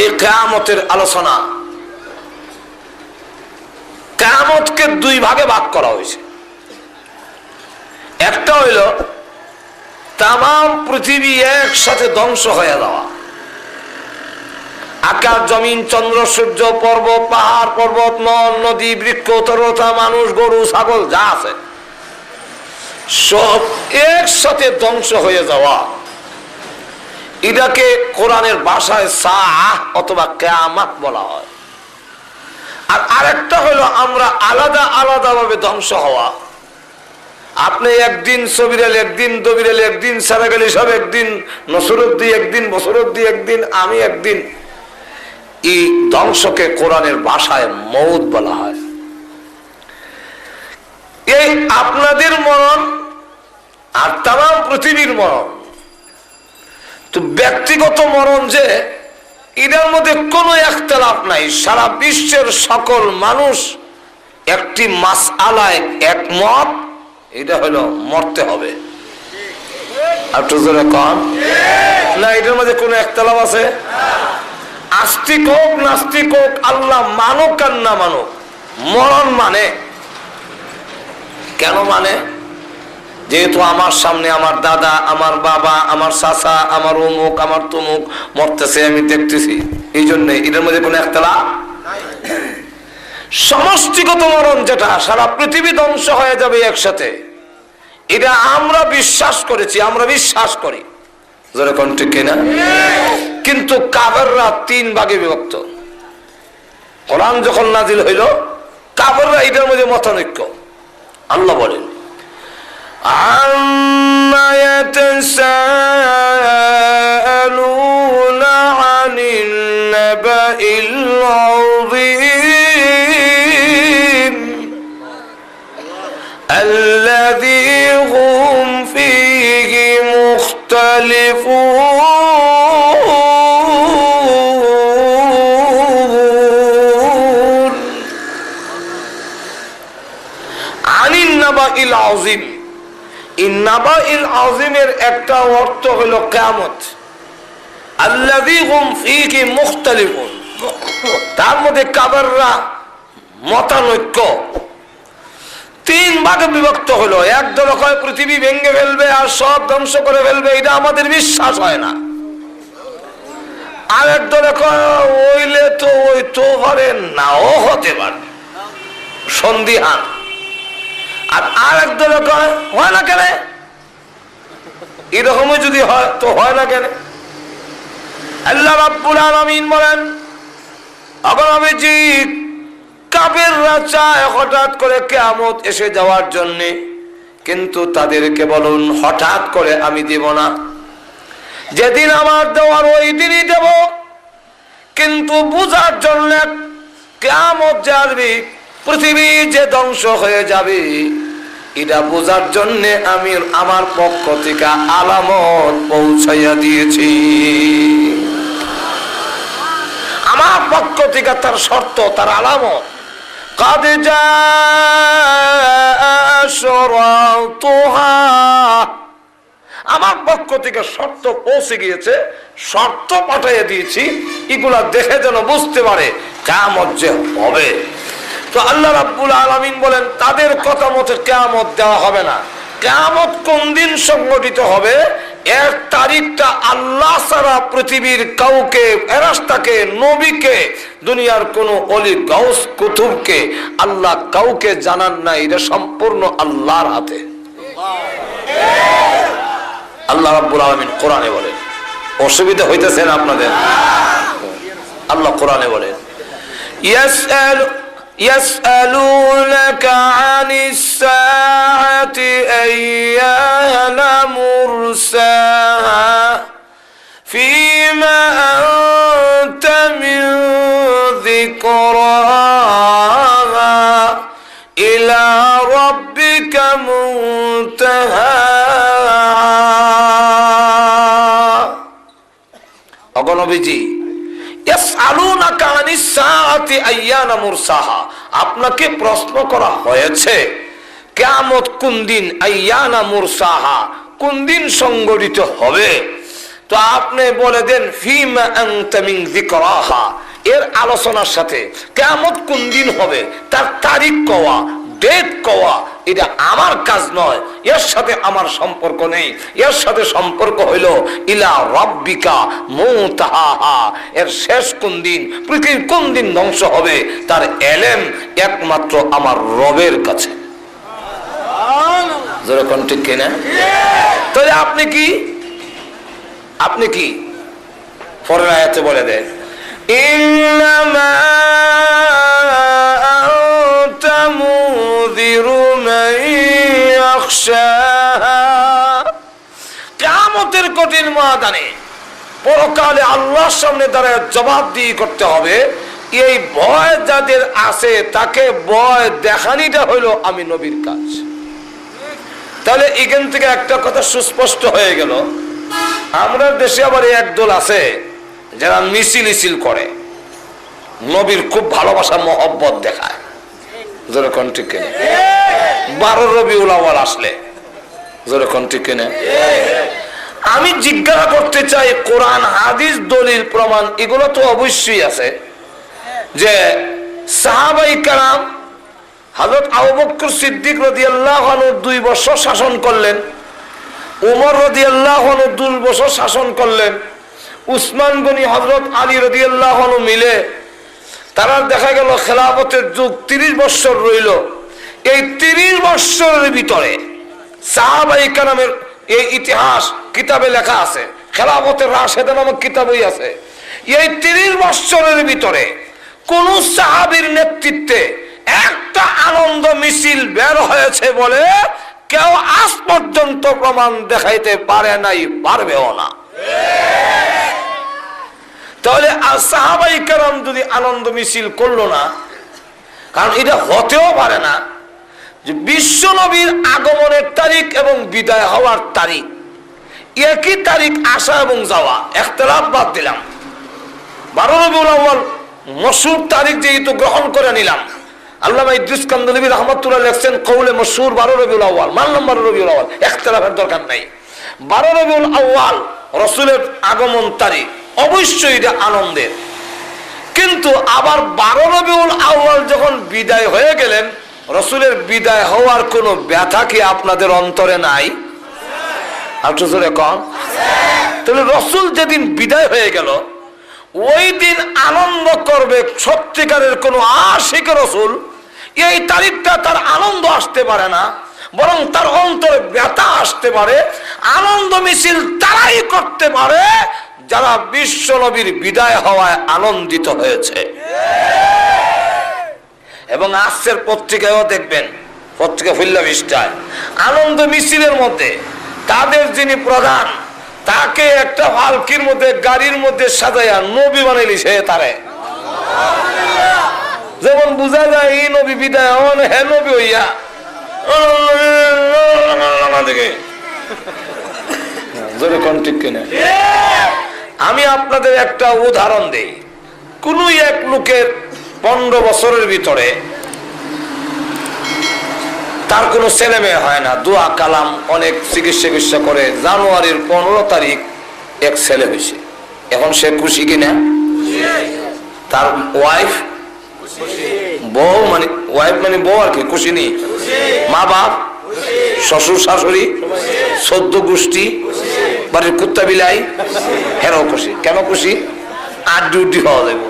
এই কেয়ামতের আলোচনা। কেয়ামতকে দুই ভাগে ভাগ করা হয়েছে। একটা হইল তাম পৃথিবী একসাথে ধ্বংস হয়ে যাওয়া। আকাশ, জমিন, চন্দ্র, সূর্য, পর্বত, পাহাড়, পর্বত নদ নদী, বৃক্ষ তরতা মানুষ, গরু, ছাগল, যা আছে, সব একসাথে ধ্বংস হয়ে যাওয়া। এটাকে কোরআনের ভাষায় সাহ অথবা কেয়ামাত বলা হয়। আর আরেকটা হলো আমরা আলাদা আলাদা ভাবে ধ্বংস হওয়া। আপনি একদিন সবিরাল একদিন দবিরাল, একদিন সারাগালি সব, একদিন নসরুদ্দি একদিন বসরুদ্দি একদিন আমি, একদিন। এই ধ্বংসকে কোরআনের ভাষায় মৌত বলা হয়। এই আপনাদের মরণ আর তাম পৃথিবীর মরণ তো ব্যক্তিগত মরণ যে এটার মধ্যে কোনো একতলাপ নাই। সারা বিশ্বের সকল মানুষ একটি মাস আলায় একমত, এটা হলো মরতে হবে। একটু জোরে না এটার মধ্যে কোনো একতলাপ আছে? আস্তিক হোক, নাস্তিক হোক, আল্লাহ মানুক আর না মানুক, মরণ মানে। কেন মানে? যেহেতু আমার সামনে আমার দাদা, আমার বাবা, আমার চাচা, আমার অমুক, আমার তমুক মরতেছে, আমি দেখতেছি। এই জন্য এটার মধ্যে কোনো একতলা সমষ্টিগত মরণ যেটা, সারা পৃথিবী ধ্বংস হয়ে যাবে একসাথে। এটা আমরা বিশ্বাস করেছি, আমরা বিশ্বাস করি। ঠিক কিনা? কিন্তু কাবেররা তিন ভাগে বিভক্ত। কোরআন যখন নাজিল হইল কাবেররা এটার মধ্যে মতানৈক্য। আল্লাহ বলেন عما يتساءلون عن النبأ العظيم الذي هم فيه مختلفون ইন্নাবা ইল আজিমের একটা অর্থ হলো কেমত তার মধ্যে কাবাররা মতানৈক্য। তিন ভাগে বিভক্ত হলো। এক দল কয়, পৃথিবী ভেঙে ফেলবে আর সব ধ্বংস করে ফেলবে, এটা আমাদের বিশ্বাস হয় না। আর এক দলে ওইলে তো ওই তো পারে নাও হতে পারে। সন্দিহান। আর আর এক দলে কয়, হয় না কেন? এরকমই যদি হয়, তো হয় না কেন? আল্লাহ রাব্বুল আলামিন বলেন, আবার আমি জি কাবেররা চায় হঠাৎ করে কেয়ামত এসে যাওয়ার জন্য, কিন্তু তাদেরকে বলুন, হঠাৎ করে আমি দেব না। যেদিন আমার দেওয়ার ওই দিনই দেব। কিন্তু বুঝার জন্য কেয়ামত যে আসবে পৃথিবী যে ধ্বংস হয়ে যাবে, এটা বোঝার জন্য আমি আমার পক্ষ থেকে আলামত পৌঁছাইয়া দিয়েছি। আমার পক্ষ থেকে তার শর্ত, তার আলামত। কাদে যা আমার পক্ষ থেকে শর্ত পৌঁছে গিয়েছে, শর্ত পাঠাইয়া দিয়েছি। এগুলা দেখে যেন বুঝতে পারে কামত যে হবে। তো আল্লাহ রাব্বুল আলামিন বলেন, তাদের কথা মতো কেয়ামত দেওয়া হবে না। কেয়ামত কোন দিন সংগঠিত হবে? এর তারিখটা আল্লাহ সারা পৃথিবীর কাউকে ফেরাস্তাকে নবীকে, দুনিয়ার কোন অলি গাউস কুতুবকে আল্লাহ কাউকে জানান না এটা সম্পূর্ণ আল্লাহর হাতে। আল্লাহ রাব্বুল আলামিন কোরআনে বলেন। অসুবিধা হইতেছে না আপনাদের? আল্লাহ কোরআনে বলেন, ইয়াসআল يسألونك عن الساعة أيان مرساها فيما أنت من ذكراها আপনাকে প্রশ্ন করা হয়েছে কেমত কোন দিন আইয়ানা মুরসাহা, কোন দিন সংগঠিত হবে? তো আপনি বলে দেন এর আলোচনার সাথে কেমন কোন দিন হবে, তার তারিখ কওয়া। ডেট কওয়া এটা আমার কাজ নয়। এর সাথে আমার সম্পর্ক নেই। এর সাথে সম্পর্ক হইল ইলা রব্বিকা মুতাহা এর শেষ কোন দিন পৃথিবীর কোন দিন ধ্বংস হবে তার এলেম একমাত্র আমার রবের কাছে। যেরকম ঠিক কিনা? তাহলে আপনি কি? আপনি কি? পরের আয়াতে বলে দেন ইন্নামা মুযিরু মান ইয়াখশাহা কিয়ামতের কঠিন ময়দানে পরকালে আল্লাহর সামনে দাঁড়ায় জবাবদিহি করতে হবে। এই ভয় যাদের আছে, তাকে ভয় দেখানিটা হইল আমি নবীর কাজ। তাহলে এখান থেকে একটা কথা সুস্পষ্ট হয়ে গেল। আমরা দেশে আবার একদল আছে, যারা মিছিল করে। নবীর খুব ভালোবাসা, মহব্বত দেখায়। যেরকম ঠিক কিনে? বারো রবি উলাওয়াল আসলে। যেরকম ঠিক কিনে? আমি জিজ্ঞাসা করতে চাই, কোরআন, হাদিস, দলিল, প্রমাণ, এগুলো তো অবশ্যই আছে। যে সাহাবাই কালাম হজরত আবু বকর সিদ্দিক রদিয়াল্লাহ দুই বছর শাসন করলেন, উমর রদিয়াল্লাহ দুই বছর শাসন করলেন, উসমান গনি হজরত আলী রদিয়াল্লাহ মিলে তারা দেখা গেল খেলাফতের যুগ তিরিশ বৎসর রইল। এই তিরিশ বৎসরের ভিতরে সাহাবাই এই ইতিহাস কিতাবে লেখা আছে। খেলাফতের রাশেদা নামক কিতাবই আছে। এই তিরিশ বৎসরের ভিতরে কোন সাহাবির নেতৃত্বে একটা আনন্দ মিছিল বের হয়েছে বলে কেউ আজ পর্যন্ত প্রমাণ দেখাইতে পারে নাই, পারবেও না। তাহলে সাহাবাই কেরাম যদি আনন্দ মিছিল করল না, কারণ এটা হতেও পারে না যে বিশ্ব নবীর আগমনের তারিখ এবং বিদায় হওয়ার তারিখ। একই তারিখ আসা এবং যাওয়া একতলাপ বাদ দিলাম। বারো রবিউল আউ্বাল মসুর তারিখ যেহেতু গ্রহণ করে নিলাম, আল্লামা ইদ্রিস রহমতুল্লাহ লেখছেন, কৌলে মসুর বারো রবিউল আউ্বাল মানলাম বারো রবিউল আউ্বাল একতলাফের দরকার নাই। বারো রবিউল আউ্বাল রসুলের আগমন তারিখ। অবশ্যই এটা আনন্দের। কিন্তু আবার বারো রবিউল আউ্বাল যখন বিদায় হয়ে গেলেন, রসুলের বিদায় হওয়ার কোনো ব্যথা কি আপনাদের অন্তরে নাই? জোরে কম তাহলে রসুল যেদিন বিদায় হয়ে গেল, ওই দিন আনন্দ করবে সত্যিকারের কোন আশিক রসুল। এই তারিখটা তার আনন্দ আসতে পারে না, বরং তার অন্তরে ব্যথা আসতে পারে, আনন্দ মিছিল তারাই করতে পারে যারা বিশ্ব নবীর বিদায় হওয়ায় আনন্দিত হয়েছে। এবং আজকের পত্রিকায়ও দেখবেন পত্রিকা ফুল্লা বিষ্টায় আনন্দ মিছিলের মধ্যে তাদের যিনি প্রধান তাকে একটা হালকির মধ্যে গাড়ির মধ্যে সাজাইয়া নবী বানাইলি সে তারে। যেমন বোঝা যায় এই নবী বিদায় হন হে নবী হইয়া। দেখে জোরে কোন ঠিক কিনা আমি আপনাদের একটা উদাহরণ দেই। কোন এক লোকের পনেরো বছরের ভিতরে তার কোনো ছেলে মেয়ে হয় না। দোয়া, কালাম, অনেক চিকিৎসা চিকিৎসা করে জানুয়ারির পনেরো তারিখ এক ছেলে হয়েছে। এখন সে খুশি কিনা? তার ওয়াইফ বউ মানে ওয়াইফ মানে বউ আর কি, খুশি নেই? মা বাপ? শ্বশুর শাশুড়ি? সদ্য গোষ্ঠী? বাড়ির কুত্তা বিলাই, হেরাও খুশি। কেন খুশি? আর ডিউটি হওয়া যাইব।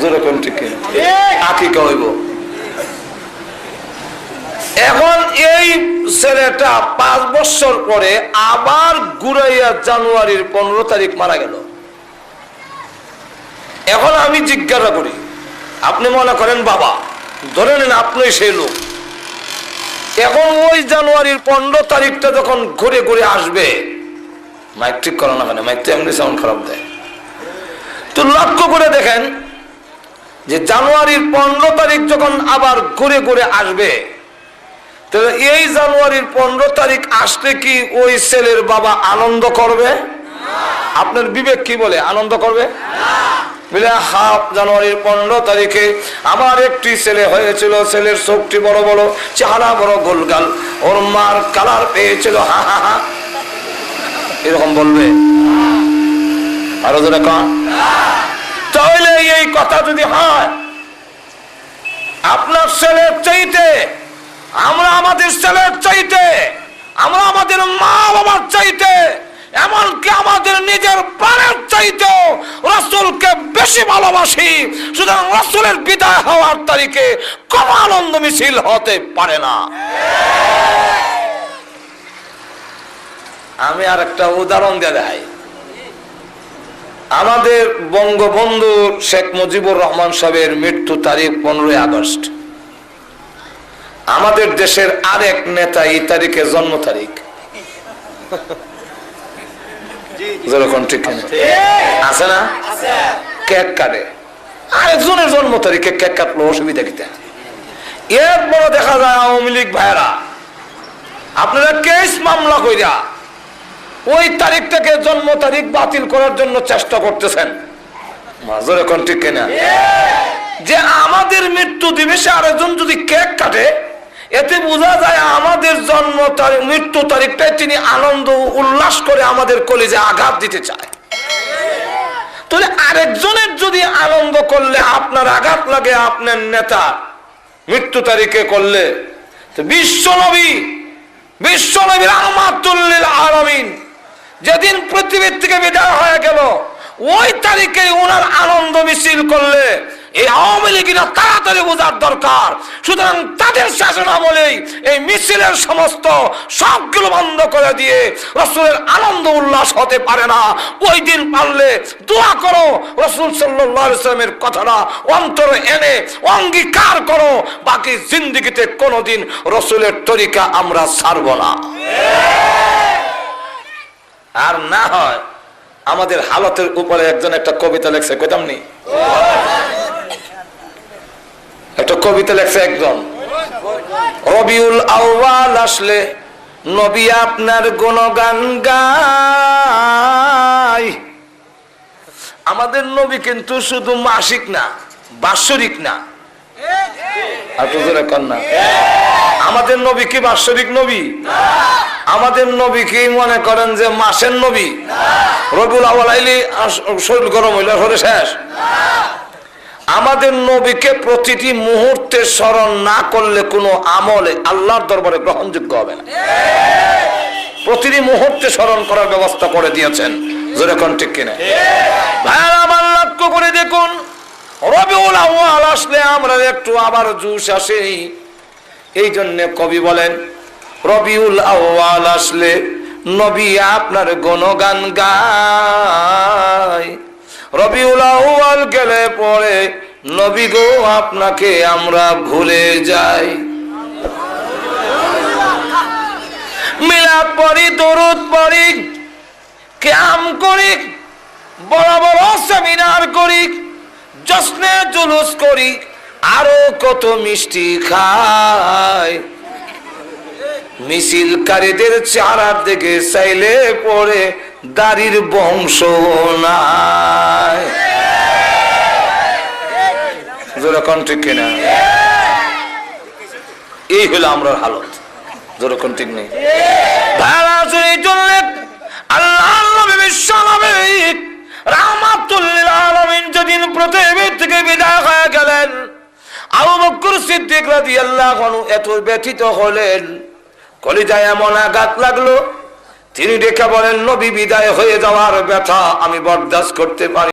জোরে কোন ঠিক হইব এখন এই ছেলেটা পাঁচ বছর পরে আবার ঘুরাইয়া জানুয়ারির পনেরো তারিখ মারা গেল। এখন আমি জিজ্ঞাসা করি, আপনি মনে করেন বাবা, ধরে নেন আপনি সেই লোক। এখন ওই জানুয়ারির পনেরো তারিখটা যখন ঘুরে ঘুরে আসবে মাইক ঠিক করো না কেন? মাইক তো এমনি সাউন্ড খারাপ দেয়। তো লক্ষ্য করে দেখেন যে জানুয়ারির পনেরো তারিখ যখন আবার ঘুরে ঘুরে আসবে, তাহলে এই জানুয়ারির পনেরো তারিখ আসলে কি ওই ছেলের বাবা আনন্দ করবে? আপনার বিবেক কি বলে? আনন্দ করবে? হাফ জানুয়ারির পনেরো তারিখে আমার একটি ছেলে হয়েছিল, ছেলের চোখটি বড় বড়, চেহারা বড় গোলগাল, ওর মার কালার পেয়েছিল, হা হা হা। এরকম বলবে? আরও জোরে তাহলে এই কথা যদি হয়, আপনার ছেলের চাইতে, আমরা আমাদের ছেলের চাইতে, আমরা আমাদের মা বাবার চাইতে, এমনকি আমাদের নিজের প্রাণের চাইতেও রসুলকে বেশি ভালোবাসি। সুতরাং রসুলের বিদায় হওয়ার তারিখে কোন আনন্দ মিছিল হতে পারে না। আমি আর একটা উদাহরণ দিয়ে দেয় আমাদের বঙ্গবন্ধু শেখ মুজিবুর রহমান সাহেবের মৃত্যু তারিখ পনেরোই আগস্ট। আমাদের দেশের আরেক নেতা এই তারিখে জন্ম তারিখ। ঠিক আছে না? কেক কাটে। আরেকজনের জন্ম তারিখে কেক কাটলো, অসুবিধা কিতা এরপর দেখা যায় আওয়ামী লীগ ভাইরা আপনারা কেস মামলা কইরা ওই তারিখটাকে জন্ম তারিখ বাতিল করার জন্য চেষ্টা করতেছেন। এখন ঠিক যে আমাদের মৃত্যু দিবসে আরেকজন যদি কেক কাটে, এতে বোঝা যায় আমাদের জন্ম তারিখ মৃত্যু তারিখটাই তিনি আনন্দ উল্লাস করে আমাদের কলেজে আঘাত দিতে চায়। তাহলে আরেকজনের যদি আনন্দ করলে আপনার আঘাত লাগে, আপনার নেতা মৃত্যু তারিখে করলে, তো বিশ্ব নবী বিশ্ব নবীর আমাতুল্লিল আলমিন যেদিন পৃথিবীর থেকে বিদায় হয়ে গেল, ওই তারিখে ওনার আনন্দ মিছিল করলে এই আওয়ামী লীগেরা তাড়াতাড়ি বোঝার দরকার। সুতরাং তাদের শাসন আমলেই এই মিছিলের সমস্ত সবগুলো বন্ধ করে দিয়ে রসুলের আনন্দ উল্লাস হতে পারে না। ওই দিন পারলে দোয়া করো, রসুল সাল্লামের কথাটা অন্তরে এনে অঙ্গীকার করো, বাকি জিন্দিগিতে কোনোদিন রসুলের তরিকা আমরা ছাড়ব না। আর না হয় আমাদের হালতের উপরে একজন একটা কবিতা লেখছে কইতাম একটা কবিতা লেখছে একজন। রবিউল আউয়াল আসলে নবী আপনার গুণগান গায়। আমাদের নবী কিন্তু শুধু মাসিক না, বাৎসরিক না। আর না। আমাদের নবী কি বাৎসরিক নবী? আমাদের নবী কি মনে করেন যে মাসের নবী? রবিউল আওয়াল আইলি শরীর গরম হইলে হলে শেষ। আমাদের নবীকে প্রতিটি মুহূর্তে স্মরণ না করলে কোনো আমলে আল্লাহর দরবারে গ্রহণযোগ্য হবে না। প্রতিটি মুহূর্তে স্মরণ করার ব্যবস্থা করে দিয়েছেন। যেরকম ঠিক কিনা? ভাইয়ারা আমার লক্ষ্য করে দেখুন, রবিউল আউয়াল আসলে আমরা একটু আবার জুস আসেই এই জন্যে কবি বলেন রবিউল আউয়াল আসলে নবী আপনার গণগান গায়। রবিউল আউয়াল গেলে পরে নবী গো আপনাকে আমরা ভুলে যাই। মিলাদ পড়ি, দরুদ পড়ি, ক্যাম করি বড় বড় সেমিনার করি, জশ্নে জুলুস করি, আরও কত মিষ্টি খাই। মিছিলকারীদের চারার দিকে চাইলে পরে দাড়ির বংশ নাই। যেরকম ঠিক কিনা? এই হলো আমরা হালত। যেরকম ঠিক নেই? ভাড়া চুরি চললে আল্লাহ বিশ্ব রাহমাতুল্লিল আলামিন যেদিন পৃথিবী থেকে বিদায় হয়ে গেলেন, আবু বকর সিদ্দিক রাদিয়াল্লাহু আনহু এত ব্যথিত হলেন। কলিজায় এমন আঘাত লাগল, তিনি ডেকে বলেন, নবী বিদায় হয়ে যাওয়ার ব্যথা আমি বরদাস্ত করতে পারি